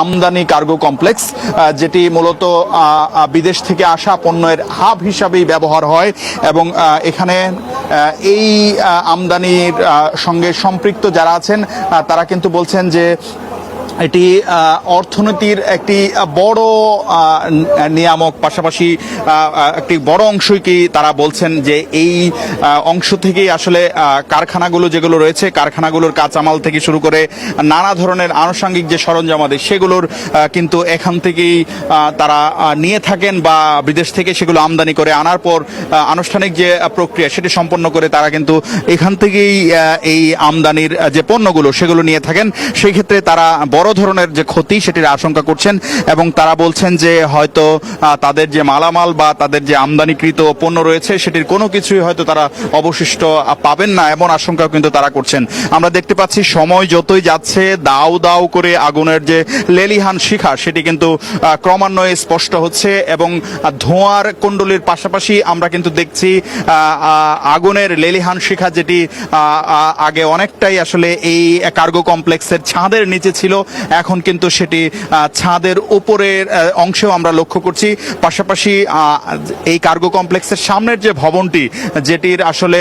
আমদানি cargo complex যেটি মূলত বিদেশ থেকে আসা পণ্যের হাব হিসাবেই ব্যবহার হয় এবং এখানে এই আমদানির সঙ্গে সম্পৃক্ত যারা আছেন তারা কিন্তু বলছেন যে এটি অর্থনীতির একটি বড় নিয়ামক, পাশাপাশি একটি বড় অংশই কি তারা বলছেন যে এই অংশ থেকেই আসলে কারখানাগুলো যেগুলো রয়েছে, কারখানাগুলোর কাঁচামাল থেকে শুরু করে নানা ধরনের আনুষঙ্গিক যে সরঞ্জামাদি সেগুলোর কিন্তু এখান থেকেই তারা নিয়ে থাকেন বা বিদেশ থেকে সেগুলো আমদানি করে আনার পর আনুষ্ঠানিক যে প্রক্রিয়া সেটি সম্পন্ন করে তারা কিন্তু এখান থেকেই এই আমদানির যে পণ্যগুলো সেগুলো নিয়ে থাকেন, সেই ক্ষেত্রে তারা বড় ধরনের যে ক্ষতি সেটির আশঙ্কা করছেন এবং তারা বলছেন যে হয়তো তাদের যে মালামাল বা তাদের যে আমদানিকৃত পণ্য রয়েছে সেটির কোনো কিছুই হয়তো তারা অবশিষ্ট পাবেন না এমন আশঙ্কাও কিন্তু তারা করছেন। আমরা দেখতে পাচ্ছি সময় যতই যাচ্ছে দাউ দাউ করে আগুনের যে লেলিহান শিখা সেটি কিন্তু ক্রমান্বয়ে স্পষ্ট হচ্ছে এবং ধোঁয়ার কুণ্ডলীর পাশাপাশি আমরা কিন্তু দেখছি আগুনের লেলিহান শিখা যেটি আগে অনেকটাই আসলে এই কার্গো কমপ্লেক্সের ছাদের নিচে ছিল এখন কিন্তু সেটি ছাদের উপরের আহ, অংশেও আমরা লক্ষ্য করছি। পাশাপাশি এই কার্গো কমপ্লেক্সের সামনের যে ভবনটি যেটির আসলে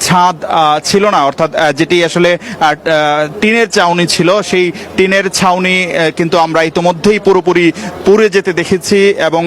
ছাদ ছিল না অর্থাৎ যেটি আসলে টিনের চাউনি ছিল সেই টিনের ছাউনি কিন্তু আমরা ইতোমধ্যেই পুরোপুরি পুড়ে যেতে দেখেছি এবং